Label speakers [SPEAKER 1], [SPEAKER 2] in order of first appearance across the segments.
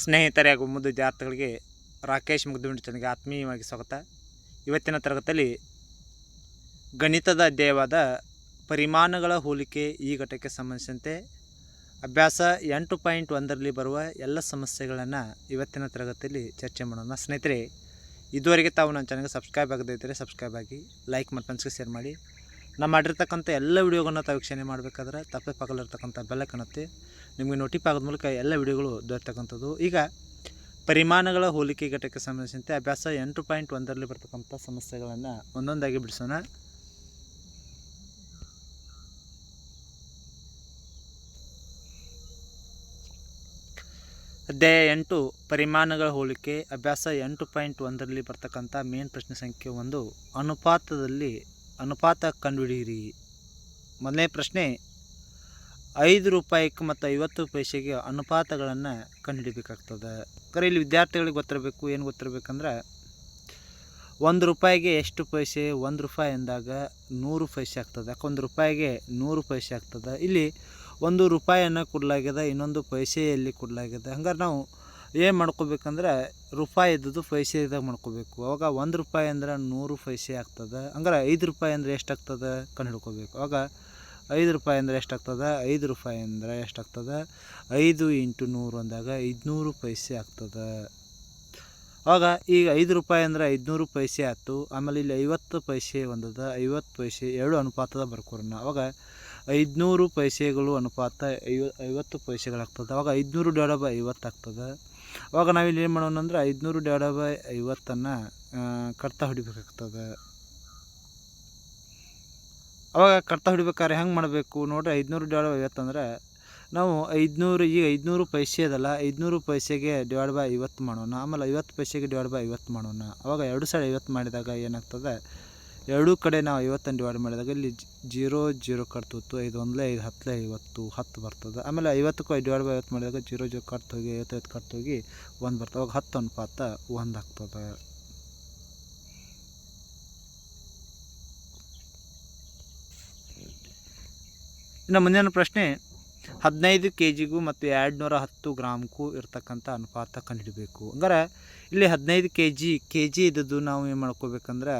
[SPEAKER 1] ಸ್ನೇಹಿತರೆ ಹಾಗೂ ಮುದ್ದು ವಿದ್ಯಾರ್ಥಿಗಳಿಗೆ ರಾಕೇಶ್ ಮುಗ್ದುಂಡಿ ಚಂದಿಗೆ ಆತ್ಮೀಯವಾಗಿ ಸ್ವಾಗತ. ಇವತ್ತಿನ ತರಗತಿಯಲ್ಲಿ ಗಣಿತದ ಅಧ್ಯಾಯವಾದ ಪರಿಮಾಣಗಳ ಹೋಲಿಕೆ ಈ ಘಟಕ್ಕೆ ಸಂಬಂಧಿಸಿದಂತೆ ಅಭ್ಯಾಸ ಎಂಟು ಪಾಯಿಂಟ್ ಒಂದರಲ್ಲಿ ಬರುವ ಎಲ್ಲ ಸಮಸ್ಯೆಗಳನ್ನು ಇವತ್ತಿನ ತರಗತಿಯಲ್ಲಿ ಚರ್ಚೆ ಮಾಡೋಣ. ಸ್ನೇಹಿತರೆ, ಇದುವರೆಗೆ ತಾವು ನನ್ನ ಚಾನಲ್ಗೆ ಸಬ್ಸ್ಕ್ರೈಬ್ ಆಗದೇ ಇದ್ದರೆ ಸಬ್ಸ್ಕ್ರೈಬ್ ಆಗಿ, ಲೈಕ್ ಮತ್ತು ಫ್ರೆಂಡ್ಸ್ಗೆ ಶೇರ್ ಮಾಡಿ. ನಾವು ಮಾಡಿರ್ತಕ್ಕಂಥ ಎಲ್ಲ ವೀಡಿಯೋಗಳನ್ನ ತಾವು ವೀಕ್ಷಣೆ ಮಾಡಬೇಕಾದ್ರೆ ತಪ್ಪೆ ಪಕ್ಕದಲ್ಲಿರ್ತಕ್ಕಂಥ ಬೆಲ್ಲ ಕಾಣುತ್ತೆ ನಿಮಗೆ ನೋಟಿಪ್ ಆಗೋದ ಮೂಲಕ ಎಲ್ಲ ವಿಡಿಯೋಗಳು ದೊರೆತಕ್ಕಂಥದ್ದು. ಈಗ ಪರಿಮಾಣಗಳ ಹೋಲಿಕೆ ಘಟಕಕ್ಕೆ ಸಂಬಂಧಿಸಿದಂತೆ ಅಭ್ಯಾಸ ಎಂಟು ಪಾಯಿಂಟ್ ಒಂದರಲ್ಲಿ ಬರ್ತಕ್ಕಂಥ ಸಮಸ್ಯೆಗಳನ್ನು ಒಂದೊಂದಾಗಿ ಬಿಡಿಸೋಣ. ಅಧ್ಯಾಯ ಎಂಟು, ಪರಿಮಾಣಗಳ ಹೋಲಿಕೆ. ಅಭ್ಯಾಸ ಎಂಟು ಪಾಯಿಂಟ್ ಒಂದರಲ್ಲಿ ಬರ್ತಕ್ಕಂಥ ಮೇನ್ ಪ್ರಶ್ನೆ ಸಂಖ್ಯೆ ಒಂದು, ಅನುಪಾತದಲ್ಲಿ ಅನುಪಾತ ಕಂಡುಹಿಡಿಯಿರಿ. ಮೊದಲನೇ ಪ್ರಶ್ನೆ, ಐದು ರೂಪಾಯಿಗೆ ಮತ್ತು ಐವತ್ತು ಪೈಸೆಗೆ ಅನುಪಾತಗಳನ್ನು ಕಂಡುಹಿಡಿಬೇಕಾಗ್ತದೆ. ಕರೆ, ಇಲ್ಲಿ ವಿದ್ಯಾರ್ಥಿಗಳಿಗೆ ಗೊತ್ತಿರಬೇಕು, ಏನು ಗೊತ್ತಿರಬೇಕಂದ್ರೆ, ಒಂದು ರೂಪಾಯಿಗೆ ಎಷ್ಟು ಪೈಸೆ, ಒಂದು ರೂಪಾಯಿ ಅಂದಾಗ ನೂರು ಪೈಸೆ ಆಗ್ತದೆ. ಯಾಕೆ ಒಂದು ರೂಪಾಯಿಗೆ ನೂರು ಪೈಸೆ ಆಗ್ತದೆ? ಇಲ್ಲಿ ಒಂದು ರೂಪಾಯಿಯನ್ನು ಕೊಡಲಾಗಿದೆ ಇನ್ನೊಂದು ಪೈಸೆಯಲ್ಲಿ ಕೊಡಲಾಗಿದೆ ಹಂಗಾರೆ ನಾವು ಏನು ಮಾಡ್ಕೋಬೇಕಂದ್ರೆ ರೂಪಾಯಿ ಇದ್ದದ್ದು ಪೈಸೆ ಇದ್ದಾಗ ಮಾಡ್ಕೋಬೇಕು. ಅವಾಗ ಒಂದು ರೂಪಾಯಿ ಅಂದ್ರೆ ನೂರು ಪೈಸೆ ಆಗ್ತದೆ. ಹಂಗಾರೆ ಐದು ರೂಪಾಯಿ ಅಂದರೆ ಎಷ್ಟಾಗ್ತದೆ ಕಂಡು ಹಿಡ್ಕೋಬೇಕು. ಅವಾಗ ಐದು ರೂಪಾಯಿ ಅಂದರೆ ಎಷ್ಟಾಗ್ತದೆ ಐದು ರೂಪಾಯಿ ಅಂದರೆ ಎಷ್ಟಾಗ್ತದೆ ಐದು ಇಂಟು ನೂರು ಅಂದಾಗ ಐದುನೂರು ಪೈಸೆ ಆಗ್ತದೆ. ಆವಾಗ ಈಗ ಐದು ರೂಪಾಯಿ ಅಂದರೆ ಐದುನೂರು ಪೈಸೆ ಆಯ್ತು. ಆಮೇಲೆ ಇಲ್ಲಿ ಐವತ್ತು ಪೈಸೆ ಒಂದದ ಐವತ್ತು ಪೈಸೆ ಎರಡು ಅನುಪಾತದ ಬರ್ಕೊರನ್ನ ಅವಾಗ ಐದುನೂರು ಪೈಸೆಗಳು ಅನುಪಾತ ಐವ, ಐವತ್ತು ಪೈಸೆಗಳಾಗ್ತದೆ. ಅವಾಗ ಐದುನೂರು ಡಿವೈಡ್ ಬೈ ಐವತ್ತು ಆಗ್ತದೆ. ಅವಾಗ ನಾವಿಲ್ಲಿ ಏನು ಮಾಡೋಣ ಅಂದ್ರೆ ಐದುನೂರು ಡಿವೈಡ್ ಬೈ ಐವತ್ತನ್ನು ಕಡ್ತ ಹೊಡಿಬೇಕಾಗ್ತದೆ. ಅವಾಗ ಕಡ್ತ ಹೊಡಿಬೇಕಾದ್ರೆ ಹೆಂಗೆ ಮಾಡಬೇಕು? ನೋಡಿರಿ, ಐದುನೂರು ಡಿವೈಡ್ ಬೈ ಐವತ್ತು ಅಂದ್ರೆ ನಾವು ಐದುನೂರು, ಈಗ ಐದುನೂರು ಪೈಸೆ ಅದಲ್ಲ, ಐದುನೂರು ಪೈಸೆಗೆ ಡಿವೈಡ್ ಬೈ ಐವತ್ತು ಮಾಡೋಣ. ಆಮೇಲೆ ಐವತ್ತು ಪೈಸೆಗೆ ಡಿವೈಡ್ ಬೈ ಐವತ್ತು ಮಾಡೋಣ. ಅವಾಗ ಎರಡು ಸೈಡ್ ಐವತ್ತು ಮಾಡಿದಾಗ ಏನಾಗ್ತದೆ? ಎರಡೂ ಕಡೆ ನಾವು ಐವತ್ತನ್ನು ಡಿವೈಡ್ ಮಾಡಿದಾಗ ಇಲ್ಲಿ ಜೀರೋ ಜೀರೋ ಕಟ್ತೋತು ಐದು ಒಂದಲೇ, ಐದು ಹತ್ತಲೇ, ಐವತ್ತು, ಹತ್ತು ಬರ್ತದೆ. ಆಮೇಲೆ ಐವತ್ತಕ್ಕೂ ಡಿವೈಡ್ ಬೈ ಐವತ್ತು ಮಾಡಿದಾಗ ಜೀರೋ ಜೀರೋ ಕಟ್ ಹೋಗಿ, ಐವತ್ತೈದು ಕಟ್ ಹೋಗಿ ಒಂದು ಬರ್ತದೆ. ಅವಾಗ ಹತ್ತು ಅನುಪಾತ ಒಂದು ಆಗ್ತದೆ. ಇನ್ನು ಮುಂದಿನ ಪ್ರಶ್ನೆ, ಹದಿನೈದು ಕೆ ಜಿಗೂ ಮತ್ತು ಎರಡು ನೂರ ಹತ್ತು ಗ್ರಾಮ್ಗೂ ಇರ್ತಕ್ಕಂಥ ಅನುಪಾತ ಕಂಡುಹಿಡಬೇಕು. ಹಂಗಾರೆ ಇಲ್ಲಿ ಹದಿನೈದು ಕೆ ಜಿ ಕೆ ಜಿ ಇದ್ದದ್ದು ನಾವು ಏನು ಮಾಡ್ಕೋಬೇಕಂದ್ರೆ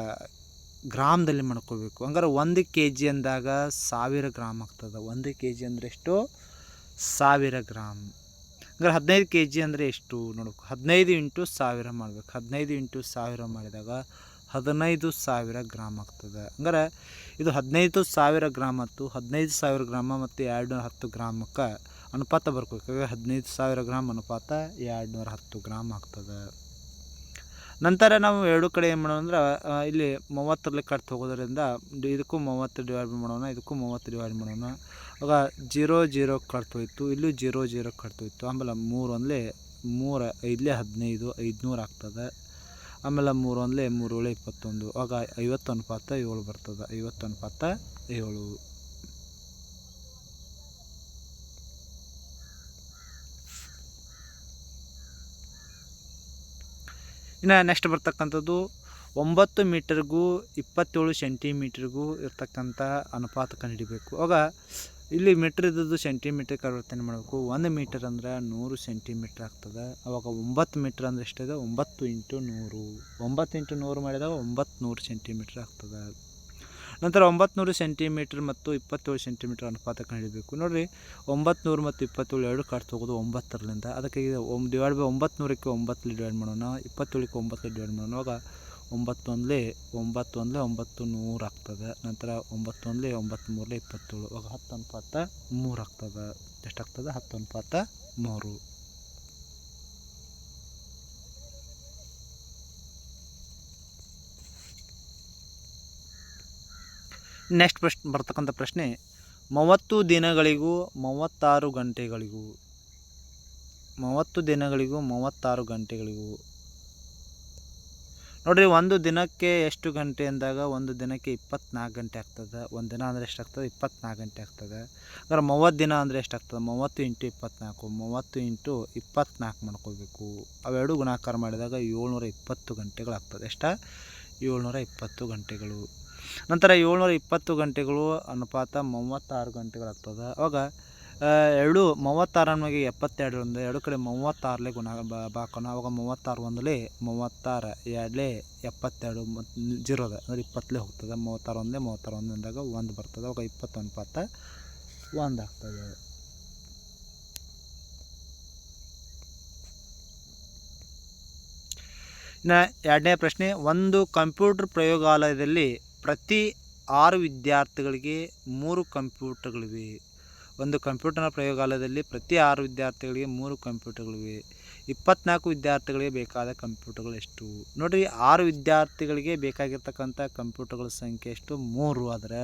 [SPEAKER 1] ಗ್ರಾಮ್ದಲ್ಲಿ ಮಾಡ್ಕೋಬೇಕು. ಹಂಗಾರೆ ಒಂದು ಕೆ ಜಿ ಅಂದಾಗ ಸಾವಿರ ಗ್ರಾಮ್ ಆಗ್ತದೆ. ಒಂದು ಕೆ ಜಿ ಅಂದರೆ ಎಷ್ಟು? ಸಾವಿರ ಗ್ರಾಮ್. ಹಂಗಾರೆ ಹದಿನೈದು ಕೆ ಜಿ ಅಂದರೆ ಎಷ್ಟು ನೋಡ್ಬೇಕು. ಹದಿನೈದು ಇಂಟು ಸಾವಿರ ಮಾಡ್ಬೇಕು. ಹದಿನೈದು ಇಂಟು ಸಾವಿರ ಮಾಡಿದಾಗ ಹದಿನೈದು ಸಾವಿರ ಗ್ರಾಮ್ ಆಗ್ತದೆ. ಹಂಗಾರೆ ಇದು ಹದಿನೈದು ಸಾವಿರ ಗ್ರಾಮ್ ಮತ್ತು ಹದಿನೈದು ಸಾವಿರ ಗ್ರಾಮ ಮತ್ತು ಎರಡು ಹತ್ತು ಗ್ರಾಮಕ್ಕೆ ಅನುಪಾತ ಬರ್ಕೋಬೇಕು. ಹದಿನೈದು ಸಾವಿರ ಗ್ರಾಮ್ ಅನುಪಾತ ಎರಡು ನೂರ ಹತ್ತು ಗ್ರಾಮ್ ಆಗ್ತದೆ. ನಂತರ ನಾವು ಎರಡು ಕಡೆ ಏನು ಮಾಡೋಣ ಅಂದ್ರೆ ಇಲ್ಲಿ ಮೂವತ್ತರಲ್ಲಿ ಕಟ್ ಹೋಗೋದ್ರಿಂದ ಇದಕ್ಕೂ ಮೂವತ್ತು ಡಿವೈಡ್ ಮಾಡೋಣ, ಇದಕ್ಕೂ ಮೂವತ್ತು ಡಿವೈಡ್ ಮಾಡೋಣ. ಆಗ ಜೀರೋ ಜೀರೋ ಕಟ್ತೋಯ್ತು ಇಲ್ಲೂ ಜೀರೋ ಜೀರೋ ಕಟ್ತೋಯ್ತು ಆಮೇಲೆ ಮೂರು ಒಂದಲೇ ಮೂರು ಐದಲೇ ಹದಿನೈದು, ಐದುನೂರು ಆಗ್ತದೆ. ಆಮೇಲೆ ಮೂರು ಒಂದಲೇ ಮೂರು ಏಳು ಇಪ್ಪತ್ತೊಂದು, ಆಗ ಐವತ್ತು ಅನುಪಾತ ಏಳು ಬರ್ತದೆ, ಐವತ್ತು ಅನುಪಾತ ಏಳು. ಇನ್ನು ನೆಕ್ಸ್ಟ್ ಬರ್ತಕ್ಕಂಥದ್ದು ಒಂಬತ್ತು ಮೀಟರ್ಗೂ ಇಪ್ಪತ್ತೇಳು ಸೆಂಟಿಮೀಟ್ರಿಗೂ ಇರ್ತಕ್ಕಂಥ ಅನುಪಾತ ಕಂಡುಹಿಡಿಬೇಕು. ಆಗ ಇಲ್ಲಿ ಮೀಟ್ರ್ ಇದ್ದದ್ದು ಸೆಂಟಿಮೀಟ್ರ್ ಪರಿವರ್ತನೆ ಮಾಡಬೇಕು. ಒಂದು ಮೀಟರ್ ಅಂದ್ರೆ ನೂರು ಸೆಂಟಿಮೀಟ್ರ್ ಆಗ್ತದೆ. ಅವಾಗ ಒಂಬತ್ತು ಮೀಟ್ರ್ ಅಂದ್ರೆ ಎಷ್ಟಿದೆ? ಒಂಬತ್ತು ಇಂಟು ನೂರು. ಒಂಬತ್ತು ಇಂಟು ನೂರು ಮಾಡಿದಾಗ ಒಂಬತ್ತು ನೂರು ಸೆಂಟಿಮೀಟ್ರ್ ಆಗ್ತದೆ. ನಂತರ ಒಂಬತ್ತು ನೂರು ಸೆಂಟಿಮೀಟ್ರ್ ಮತ್ತು ಇಪ್ಪತ್ತೇಳು ಸೆಂಟಿಮೀಟ್ರ್ ಅನುಪಾತ ಕಂಡುಹಿಡಬೇಕು ನೋಡಿರಿ ಒಂಬತ್ತು ನೂರು ಮತ್ತು ಇಪ್ಪತ್ತೇಳು ಎರಡು ಕಾರ್ಡ್ ತೊಗೋದು ಒಂಬತ್ತರಲ್ಲಿಂದ. ಅದಕ್ಕೆ ಒಮ್ ಡಿವೈಡ್ ಬೈ ಒಂಬತ್ತು ಒಂಬತ್ತಲ್ಲಿ ಡಿವೈಡ್ ಮಾಡೋಣ. ಇಪ್ಪತ್ತೇಳಕ್ಕೆ ಒಂಬತ್ತಲ್ಲಿ ಡಿವೈಡ್ ಮಾಡೋಣ. ಆವಾಗ ಒಂಬತ್ತೊಂದಲೆ ಒಂಬತ್ತೊಂದಲೆ ಒಂಬತ್ತು ನೂರು ಆಗ್ತದೆ. ನಂತರ ಒಂಬತ್ತೊಂದಲೆ ಒಂಬತ್ತು ಮೂರಲೇ ಇಪ್ಪತ್ತೇಳು. ಆವಾಗ ಹತ್ತು ಅನುಪಾತ ಮೂರು ಆಗ್ತದೆ. ಎಷ್ಟಾಗ್ತದೆ? ಹತ್ತು ಅನುಪಾತ ಮೂರು. ನೆಕ್ಸ್ಟ್ ಪ್ರಶ್ನೆ, ಬರ್ತಕ್ಕಂಥ ಪ್ರಶ್ನೆ, ಮೂವತ್ತು ದಿನಗಳಿಗೂ ಮೂವತ್ತಾರು ಗಂಟೆಗಳಿಗೂ, ಮೂವತ್ತು ದಿನಗಳಿಗೂ ಮೂವತ್ತಾರು ಗಂಟೆಗಳಿಗೂ. ನೋಡಿರಿ, ಒಂದು ದಿನಕ್ಕೆ ಎಷ್ಟು ಗಂಟೆ ಅಂದಾಗ ಒಂದು ದಿನಕ್ಕೆ ಇಪ್ಪತ್ನಾಲ್ಕು ಗಂಟೆ ಆಗ್ತದೆ. ಒಂದು ದಿನ ಅಂದರೆ ಎಷ್ಟಾಗ್ತದೆ ಇಪ್ಪತ್ನಾಲ್ಕು ಗಂಟೆ ಆಗ್ತದೆ. ಅಂದ್ರೆ ಮೂವತ್ತು ದಿನ ಅಂದರೆ ಎಷ್ಟಾಗ್ತದೆ ಮೂವತ್ತು ಇಂಟು ಇಪ್ಪತ್ನಾಲ್ಕು, ಮೂವತ್ತು ಇಂಟು ಇಪ್ಪತ್ನಾಲ್ಕು ಮಾಡ್ಕೋಬೇಕು. ಅವೆರಡು ಗುಣಾಕಾರ ಮಾಡಿದಾಗ ಏಳ್ನೂರ ಇಪ್ಪತ್ತು ಗಂಟೆಗಳಾಗ್ತದೆ. ಎಷ್ಟ? ಏಳ್ನೂರ ಇಪ್ಪತ್ತು ಗಂಟೆಗಳು. ನಂತರ ಏಳ್ನೂರ ಇಪ್ಪತ್ತು ಗಂಟೆಗಳು ಅನುಪಾತ ಮೂವತ್ತಾರು ಗಂಟೆಗಳಾಗ್ತದೆ. ಅವಾಗ ಎರಡು ಮೂವತ್ತಾರು ಎಪ್ಪತ್ತೆರಡರಿಂದ ಎರಡು ಕಡೆ ಮೂವತ್ತಾರಲೇ ಗುಣ ಬಾಕೋಣ. ಅವಾಗ ಮೂವತ್ತಾರು ಒಂದಲೇ, ಮೂವತ್ತಾರು ಎರಡಲೇ ಎಪ್ಪತ್ತೆರಡು ಮತ್ತು ಜೀರೋದ. ಅಂದರೆ ಇಪ್ಪತ್ತಲೇ ಹೋಗ್ತದೆ. ಮೂವತ್ತಾರು ಒಂದೇ, ಮೂವತ್ತಾರು ಒಂದು ಅಂದಾಗ ಒಂದು ಬರ್ತದೆ. ಅವಾಗ ಇಪ್ಪತ್ತು ಅನುಪಾತ ಒಂದು ಆಗ್ತದೆ. ಇನ್ನು ಎರಡನೇ ಪ್ರಶ್ನೆ, ಒಂದು ಕಂಪ್ಯೂಟರ್ ಪ್ರಯೋಗಾಲಯದಲ್ಲಿ ಪ್ರತಿ ಆರು ವಿದ್ಯಾರ್ಥಿಗಳಿಗೆ ಮೂರು ಕಂಪ್ಯೂಟರ್ಗಳಿವೆ. ಒಂದು ಕಂಪ್ಯೂಟರ್ನ ಪ್ರಯೋಗಾಲಯದಲ್ಲಿ ಪ್ರತಿ ಆರು ವಿದ್ಯಾರ್ಥಿಗಳಿಗೆ ಮೂರು ಕಂಪ್ಯೂಟರ್ಗಳಿವೆ. ಇಪ್ಪತ್ನಾಲ್ಕು ವಿದ್ಯಾರ್ಥಿಗಳಿಗೆ ಬೇಕಾದ ಕಂಪ್ಯೂಟರ್ಗಳು ಎಷ್ಟು ನೋಡಿರಿ, ಆರು ವಿದ್ಯಾರ್ಥಿಗಳಿಗೆ ಬೇಕಾಗಿರ್ತಕ್ಕಂಥ ಕಂಪ್ಯೂಟರ್ಗಳ ಸಂಖ್ಯೆ ಎಷ್ಟು? ಮೂರು. ಆದರೆ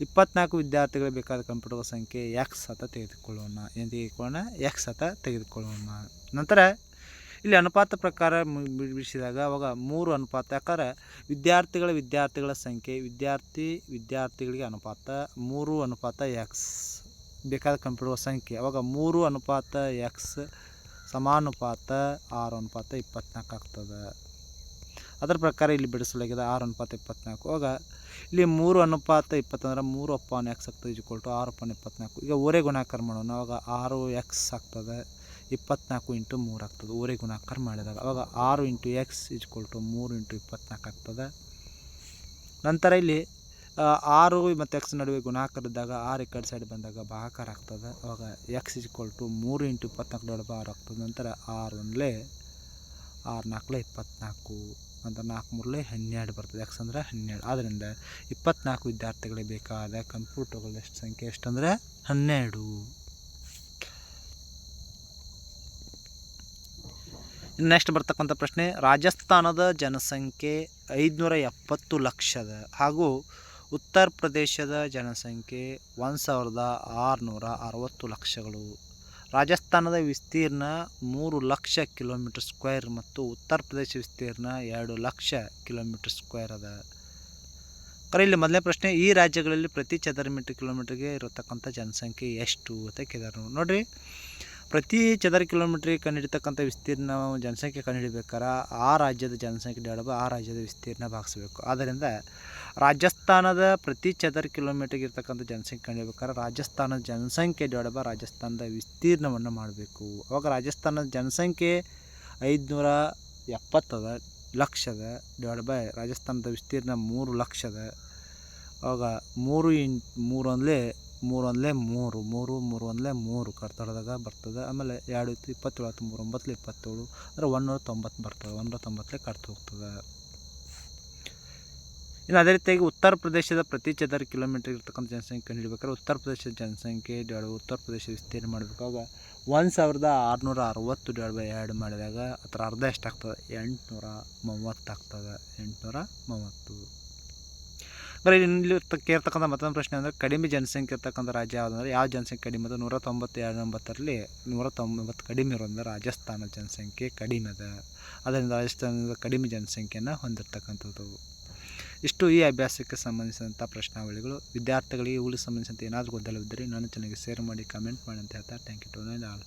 [SPEAKER 1] ಇಪ್ಪತ್ನಾಲ್ಕು ವಿದ್ಯಾರ್ಥಿಗಳಿಗೆ ಬೇಕಾದ ಕಂಪ್ಯೂಟರ್ಗಳ ಸಂಖ್ಯೆ ಎಕ್ಸ್ ಅಂತ ತೆಗೆದುಕೊಳ್ಳೋಣ. ಏನು ತೆಗೆದುಕೊಳ್ಳೋಣ? ಎಕ್ಸ್ ಅಂತ ತೆಗೆದುಕೊಳ್ಳೋಣ. ನಂತರ ಇಲ್ಲಿ ಅನುಪಾತ ಪ್ರಕಾರ ಬಿಡಿಸಿದಾಗ ಅವಾಗ ಮೂರು ಅನುಪಾತ. ಯಾಕಂದ್ರೆ ವಿದ್ಯಾರ್ಥಿಗಳ ವಿದ್ಯಾರ್ಥಿಗಳ ಸಂಖ್ಯೆ, ವಿದ್ಯಾರ್ಥಿ ವಿದ್ಯಾರ್ಥಿಗಳಿಗೆ ಅನುಪಾತ, ಮೂರು ಅನುಪಾತ ಎಕ್ಸ್ ಬೇಕಾದ ಕಂಪ್ಯೂಟರ್ ಸಂಖ್ಯೆ. ಅವಾಗ ಮೂರು ಅನುಪಾತ ಎಕ್ಸ್ ಸಮಾನುಪಾತ ಆರು ಅನುಪಾತ ಇಪ್ಪತ್ನಾಲ್ಕು ಆಗ್ತದೆ. ಅದರ ಪ್ರಕಾರ ಇಲ್ಲಿ ಬಿಡಿಸಲಾಗಿದೆ ಆರು ಅನುಪಾತ ಇಪ್ಪತ್ನಾಲ್ಕು. ಆಗ ಇಲ್ಲಿ ಮೂರು ಅನುಪಾತ ಇಪ್ಪತ್ತಂದ್ರೆ ಮೂರು ಅಪ್ಪಾನ್ ಎಕ್ಸ್ ಆಗ್ತದೆ ಈಜ್ಕೊಲ್ ಟು ಆರು ಅಪ್ಪಾನ್ ಇಪ್ಪತ್ನಾಲ್ಕು. ಈಗ ಓರೆ ಗುಣಾಕಾರ ಮಾಡೋಣ. ಅವಾಗ ಆರು ಎಕ್ಸ್ ಆಗ್ತದೆ. ಇಪ್ಪತ್ನಾಲ್ಕು ಇಂಟು ಮೂರು ಆಗ್ತದೆ. ಊರಿಗೆ ಗುಣಾಕಾರ ಮಾಡಿದಾಗ ಅವಾಗ ಆರು ಇಂಟು ಎಕ್ಸ್ ಈಜ್ಕೊಲ್ ಟು ಮೂರು ಇಂಟು ಇಪ್ಪತ್ನಾಲ್ಕು ಆಗ್ತದೆ. ನಂತರ ಇಲ್ಲಿ ಆರು ಮತ್ತು ಎಕ್ಸ್ ನಡುವೆ ಗುಣಾಕಾರದಾಗ ಆರು ಈ ಕಡೆ ಸೈಡ್ ಬಂದಾಗ ಭಾಗಾಕಾರ ಆಗ್ತದೆ. ಅವಾಗ ಎಕ್ಸ್ ಈಜ್ಕೊಲ್ ಟು ಮೂರು ಇಂಟು ಇಪ್ಪತ್ನಾಲ್ಕು ದೊಡ್ಡ ಆರು ಆಗ್ತದೆ. ನಂತರ ಆರು ಒಂದಲೇ ಆರು ನಾಲ್ಕಲೇ ಇಪ್ಪತ್ನಾಲ್ಕು, ನಂತರ ನಾಲ್ಕು ಮೂರಲೇ ಹನ್ನೆರಡು ಬರ್ತದೆ. ಎಕ್ಸ್ ಅಂದರೆ ಹನ್ನೆರಡು. ಆದ್ದರಿಂದ ಇಪ್ಪತ್ನಾಲ್ಕು ವಿದ್ಯಾರ್ಥಿಗಳಿಗೆ ಬೇಕಾದ ಕಂಪ್ಯೂಟರ್ಗಳ ಎಷ್ಟು ಸಂಖ್ಯೆ ಎಷ್ಟಂದರೆ ಹನ್ನೆರಡು. ನೆಕ್ಸ್ಟ್ ಬರ್ತಕ್ಕಂಥ ಪ್ರಶ್ನೆ? ರಾಜಸ್ಥಾನದ ಜನಸಂಖ್ಯೆ ಐದುನೂರ ಎಪ್ಪತ್ತು ಲಕ್ಷದ ಹಾಗೂ ಉತ್ತರ ಪ್ರದೇಶದ ಜನಸಂಖ್ಯೆ ಒಂದು ಸಾವಿರದ ಆರುನೂರ ಅರವತ್ತು ಲಕ್ಷಗಳು. ರಾಜಸ್ಥಾನದ ವಿಸ್ತೀರ್ಣ ಮೂರು ಲಕ್ಷ ಕಿಲೋಮೀಟರ್ ಸ್ಕ್ವೇರ್ ಮತ್ತು ಉತ್ತರ ಪ್ರದೇಶ ವಿಸ್ತೀರ್ಣ ಎರಡು ಲಕ್ಷ ಕಿಲೋಮೀಟರ್ ಸ್ಕ್ವೇರ್ ಅದ. ಕರೆ ಇಲ್ಲಿ ಮೊದಲನೇ ಪ್ರಶ್ನೆ, ಈ ರಾಜ್ಯಗಳಲ್ಲಿ ಪ್ರತಿ ಚದರ ಮೀಟರ್ ಕಿಲೋಮೀಟರ್ಗೆ ಇರತಕ್ಕಂಥ ಜನಸಂಖ್ಯೆ ಎಷ್ಟು ಅಂತ ಕೇಳಿದಾರೆ ನೋಡ್ರಿ. ಪ್ರತಿ ಚದರ ಕಿಲೋಮೀಟ್ರಿಗೆ ಕಂಡುಹಿಡಿತಕ್ಕಂಥ ವಿಸ್ತೀರ್ಣ ಜನಸಂಖ್ಯೆ ಕಂಡುಹಿಡಿಬೇಕಾರೆ ಆ ರಾಜ್ಯದ ಜನಸಂಖ್ಯೆ ಡಿವೈಡ್ ಆ ರಾಜ್ಯದ ವಿಸ್ತೀರ್ಣ ಭಾಗಿಸಬೇಕು. ಆದ್ದರಿಂದ ರಾಜಸ್ಥಾನದ ಪ್ರತಿ ಚದರ ಕಿಲೋಮೀಟ್ರಿಗೆ ಇರ್ತಕ್ಕಂಥ ಜನಸಂಖ್ಯೆ ಕಂಡುಹಿಡಿಬೇಕಾದ್ರೆ ರಾಜಸ್ಥಾನದ ಜನಸಂಖ್ಯೆ ಡಿವೈಡ್ ಬೈ ರಾಜಸ್ಥಾನದ ವಿಸ್ತೀರ್ಣವನ್ನು ಮಾಡಬೇಕು. ಅವಾಗ ರಾಜಸ್ಥಾನದ ಜನಸಂಖ್ಯೆ ಐದುನೂರ ಎಪ್ಪತ್ತದ ಲಕ್ಷದ ಡಿವೈಡ್ ಬೈ ರಾಜಸ್ಥಾನದ ವಿಸ್ತೀರ್ಣ ಮೂರು ಲಕ್ಷದ, ಅವಾಗ ಮೂರು ಇನ್ ಮೂರು ಒಂದಲೇ ಮೂರು ಒಂದಲೇ ಮೂರು ಮೂರು ಮೂರು ಒಂದಲೇ ಮೂರು ಕಟ್ತಡದಾಗ ಬರ್ತದೆ. ಆಮೇಲೆ ಎರಡು ಇತ್ತು, ಇಪ್ಪತ್ತೇಳು ಆಯ್ತು ಮೂರು ಒಂಬತ್ತು ಇಪ್ಪತ್ತೇಳು ಅಂದರೆ ಒನ್ನೂರ ತೊಂಬತ್ತು ಬರ್ತದೆ. ಒನ್ನೂರ ತೊಂಬತ್ತಲೇ ಕಟ್ತು ಹೋಗ್ತದೆ. ಇನ್ನು ಅದೇ ರೀತಿಯಾಗಿ ಉತ್ತರ ಪ್ರದೇಶದ ಪ್ರತಿ ಚದರ ಕಿಲೋಮೀಟರ್ ಇರ್ತಕ್ಕಂಥ ಜನಸಂಖ್ಯೆ ಕಂಡುಹಿಡಬೇಕಾದ್ರೆ ಉತ್ತರ ಪ್ರದೇಶದ ಜನಸಂಖ್ಯೆ ಡಿವೈಡ್ ಉತ್ತರ ಪ್ರದೇಶ ವಿಸ್ತೀರ್ಣ ಮಾಡಬೇಕಾಗ ಒಂದು ಸಾವಿರದ ಆರುನೂರ ಅರವತ್ತು ಡಿವೈಡ್ ಬೈ ಎರಡು ಮಾಡಿದಾಗ ಅದರ ಅರ್ಧ ಎಷ್ಟಾಗ್ತದೆ? ಎಂಟುನೂರ ಮೂವತ್ತಾಗ್ತದೆ ಎಂಟುನೂರ ಮೂವತ್ತು. ಅಂದರೆ ಇಲ್ಲಿ ಕೇಳ್ತಕ್ಕಂಥ ಮತ್ತೊಂದು ಪ್ರಶ್ನೆ ಅಂದರೆ ಕಡಿಮೆ ಜನಸಂಖ್ಯೆ ಇರ್ತಕ್ಕಂಥ ರಾಜ್ಯ ಯಾವುದಂದ್ರೆ ಯಾವ ಜನಸಂಖ್ಯೆ ಕಡಿಮೆ ಅದು ನೂರ ತೊಂಬತ್ತೆರಡು ಎಂಬತ್ತರಲ್ಲಿ ನೂರ ತೊಂಬತ್ತು ಕಡಿಮೆ ಇರೋದ್ರೆ ರಾಜಸ್ಥಾನದ ಜನಸಂಖ್ಯೆ ಕಡಿಮೆ ಅದ. ಅದರಿಂದ ರಾಜಸ್ಥಾನದ ಕಡಿಮೆ ಜನಸಂಖ್ಯೆಯನ್ನು ಹೊಂದಿರತಕ್ಕಂಥದ್ದು. ಇಷ್ಟು ಈ ಅಭ್ಯಾಸಕ್ಕೆ ಸಂಬಂಧಿಸಿದಂಥ ಪ್ರಶ್ನಾವಳಿಗಳು. ವಿದ್ಯಾರ್ಥಿಗಳಿಗೆ ಇವುಗಳಿಗೆ ಸಂಬಂಧಿಸಿದಂತೆ ಏನಾದರೂ ಗೊಂದಲವಿದ್ದರೆ ನಾನು ಚೆನ್ನಾಗಿ ಶೇರ್ ಮಾಡಿ ಕಮೆಂಟ್ ಮಾಡಿ ಅಂತ ಹೇಳ್ತಾ ಥ್ಯಾಂಕ್ ಯು ಟು ಆಲ್